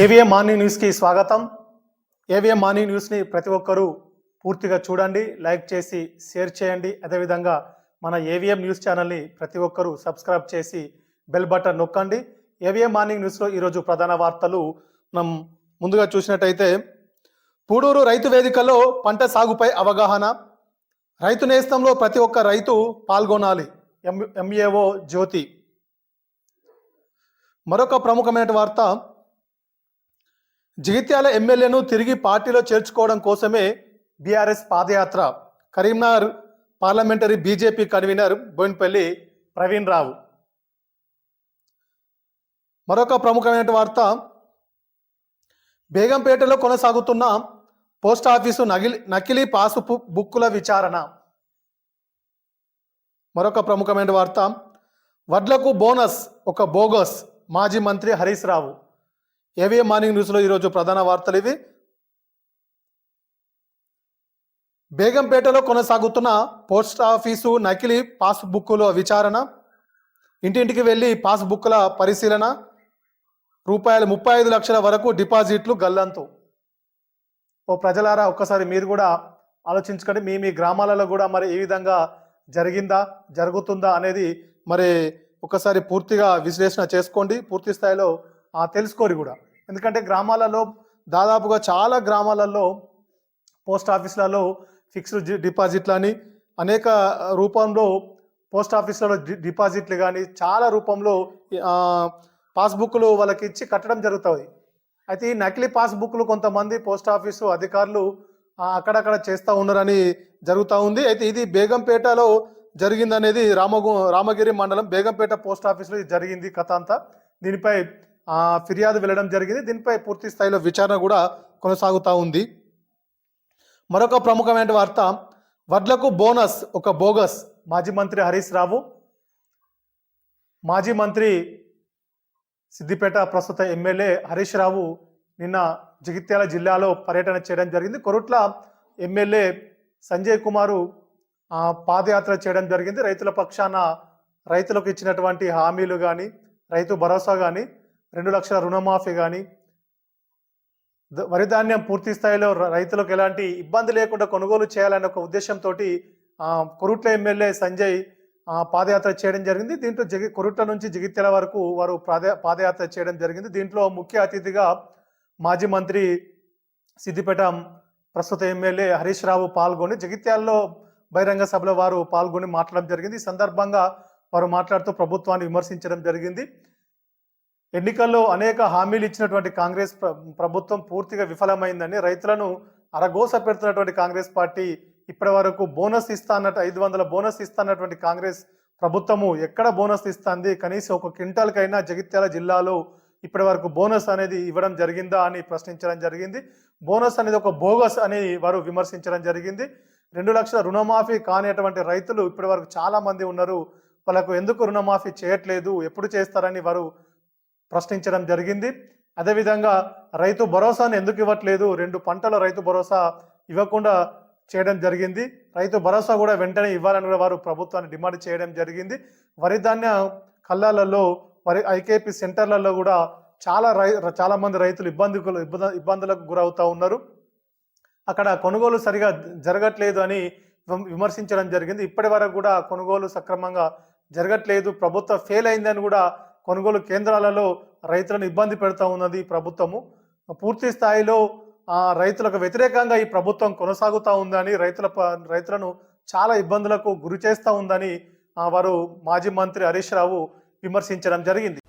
AVM morning న్యూస్కి స్వాగతం. AVM morning న్యూస్ని ప్రతి ఒక్కరూ పూర్తిగా చూడండి లైక్ చేసి షేర్ చేయండి. అదేవిధంగా మన ఏవిఎం న్యూస్ ఛానల్ని ప్రతి ఒక్కరూ సబ్స్క్రైబ్ చేసి బెల్ బటన్ నొక్కండి. ఏవిఎం మార్నింగ్ న్యూస్లో ఈరోజు ప్రధాన వార్తలు మనం ముందుగా చూసినట్టయితే పూడూరు రైతు వేదికలో పంట సాగుపై అవగాహన. రైతు నేస్తంలో ప్రతి ఒక్క రైతు పాల్గొనాలి. M MAO Jyothi. మరొక ప్రముఖమైన వార్త జగిత్యాల ఎమ్మెల్యేను తిరిగి పార్టీలో చేర్చుకోవడం కోసమే బీఆర్ఎస్ పాదయాత్ర. Karimnagar parliamentary BJP convener Boinapalli Praveen Rao. మరొక ప్రముఖమైన వార్త. బేగంపేటలో కొనసాగుతున్న పోస్ట్ ఆఫీసు నగిలి నకిలీ పాసు బుక్కుల విచారణ. మరొక ప్రముఖమైన వార్త. వడ్లకు బోనస్ ఒక బోగస్ మాజీ మంత్రి హరీష్ రావు. ఏవిఎం మార్నింగ్ న్యూస్లో ఈరోజు ప్రధాన వార్తలు ఇవి? బేగంపేటలో కొనసాగుతున్న పోస్ట్ ఆఫీసు నకిలీ పాస్బుక్కుల విచారణ. ఇంటింటికి వెళ్ళి పాస్బుక్ల పరిశీలన. రూపాయలు ముప్పై ఐదు లక్షల వరకు డిపాజిట్లు గల్లంతు. ఓ ప్రజలారా ఒక్కసారి మీరు కూడా ఆలోచించుకొని మీ మీ గ్రామాలలో కూడా మరి ఏ విధంగా జరిగిందా జరుగుతుందా అనేది మరి ఒకసారి పూర్తిగా విశ్లేషణ చేసుకోండి. పూర్తి స్థాయిలో తెలుసుకోరు కూడా. ఎందుకంటే గ్రామాలలో దాదాపుగా చాలా గ్రామాలలో పోస్ట్ ఆఫీసులలో ఫిక్స్డ్ డిపాజిట్లని అనేక రూపంలో పోస్ట్ ఆఫీసులలో డిపాజిట్లు కానీ చాలా రూపంలో పాస్బుక్లు వాళ్ళకి ఇచ్చి కట్టడం జరుగుతుంది అయితే ఈ నకిలీ పాస్బుక్లు కొంతమంది పోస్ట్ ఆఫీసు అధికారులు అక్కడక్కడ చేస్తూ ఉన్నారని జరుగుతూ ఉంది. అయితే ఇది బేగంపేటలో జరిగిందనేది రామగు రామగిరి మండలం బేగంపేట పోస్ట్ ఆఫీసులో ఇది జరిగింది కథ అంతా. దీనిపై ఫిర్యాదు వెళ్ళడం జరిగింది. దీనిపై పూర్తి స్థాయిలో విచారణ కూడా కొనసాగుతూ ఉంది. మరొక ప్రముఖమైన వార్త వడ్లకు బోనస్ ఒక బోగస్ మాజీ మంత్రి హరీష్ రావు. మాజీ మంత్రి సిద్దిపేట ప్రస్తుత ఎమ్మెల్యే హరీష్ రావు నిన్న జగిత్యాల జిల్లాలో పర్యటన చేయడం జరిగింది. కొరుట్ల ఎమ్మెల్యే సంజయ్ కుమారు పాదయాత్ర చేయడం జరిగింది. రైతుల పక్షాన రైతులకు ఇచ్చినటువంటి హామీలు కానీ రైతు భరోసా కానీ రెండు లక్షల రుణమాఫీ కానీ వరిధాన్యం వరి ధాన్యం పూర్తి స్థాయిలో రైతులకు ఎలాంటి ఇబ్బంది లేకుండా కొనుగోలు చేయాలనే ఒక ఉద్దేశంతో కొరుట్ల ఎమ్మెల్యే సంజయ్ పాదయాత్ర చేయడం జరిగింది. దీంట్లో జగి కొరుట్ల నుంచి జగిత్యాల వరకు వారు పాద పాదయాత్ర చేయడం జరిగింది. దీంట్లో ముఖ్య అతిథిగా మాజీ మంత్రి సిద్దిపేట ప్రస్తుత ఎమ్మెల్యే హరీష్ రావు పాల్గొని జగిత్యాలలో బహిరంగ సభలో వారు పాల్గొని మాట్లాడడం జరిగింది. ఈ సందర్భంగా వారు మాట్లాడుతూ ప్రభుత్వాన్ని విమర్శించడం జరిగింది. ఎన్నికల్లో అనేక హామీలు ఇచ్చినటువంటి కాంగ్రెస్ ప్ర- ప్రభుత్వం పూర్తిగా విఫలమైందని రైతులను అరగోస పెడుతున్నటువంటి కాంగ్రెస్ పార్టీ ఇప్పటి వరకు బోనస్ ఇస్తా ఐదు వందల బోనస్ ఇస్తానటువంటి కాంగ్రెస్ ప్రభుత్వము ఎక్కడ బోనస్ ఇస్తుంది? కనీసం ఒక క్వింటాల్కైనా జగిత్యాల జిల్లాలో ఇప్పటి వరకు బోనస్ అనేది ఇవ్వడం జరిగిందా అని ప్రశ్నించడం జరిగింది. బోనస్ అనేది ఒక బోగస్ అని వారు విమర్శించడం జరిగింది. రెండు లక్షల రుణమాఫీ కానిటువంటి రైతులు ఇప్పటి వరకు చాలామంది ఉన్నారు. వాళ్ళకు ఎందుకు రుణమాఫీ చేయట్లేదు? ఎప్పుడు చేస్తారని వారు ప్రశ్నించడం జరిగింది. అదేవిధంగా రైతు భరోసాను ఎందుకు ఇవ్వట్లేదు? రెండు పంటల రైతు భరోసా ఇవ్వకుండా చేయడం జరిగింది. రైతు భరోసా కూడా వెంటనే ఇవ్వాలని కూడా వారు ప్రభుత్వాన్ని డిమాండ్ చేయడం జరిగింది. వరి ధాన్య కళ్ళాలలో వరి ఐకేపీ సెంటర్లలో కూడా చాలా రై చాలా మంది రైతులు ఇబ్బందులు ఇబ్బంది ఇబ్బందులకు గురవుతూ ఉన్నారు. అక్కడ కొనుగోలు సరిగా జరగట్లేదు అని విమ- విమర్శించడం జరిగింది. ఇప్పటి వరకు కూడా కొనుగోలు సక్రమంగా జరగట్లేదు. ప్రభుత్వం ఫెయిల్ అయిందని కూడా కొనుగోలు కేంద్రాలలో రైతులను ఇబ్బంది పెడతా ఉన్నది ప్రభుత్వము. పూర్తి స్థాయిలో ఆ, రైతులకు వ్యతిరేకంగా ఈ ప్రభుత్వం కొనసాగుతూ ఉందని రైతుల ప- రైతులను చాలా ఇబ్బందులకు గురి చేస్తూ ఉందని వారు మాజీ మంత్రి హరీష్ రావు విమర్శించడం జరిగింది.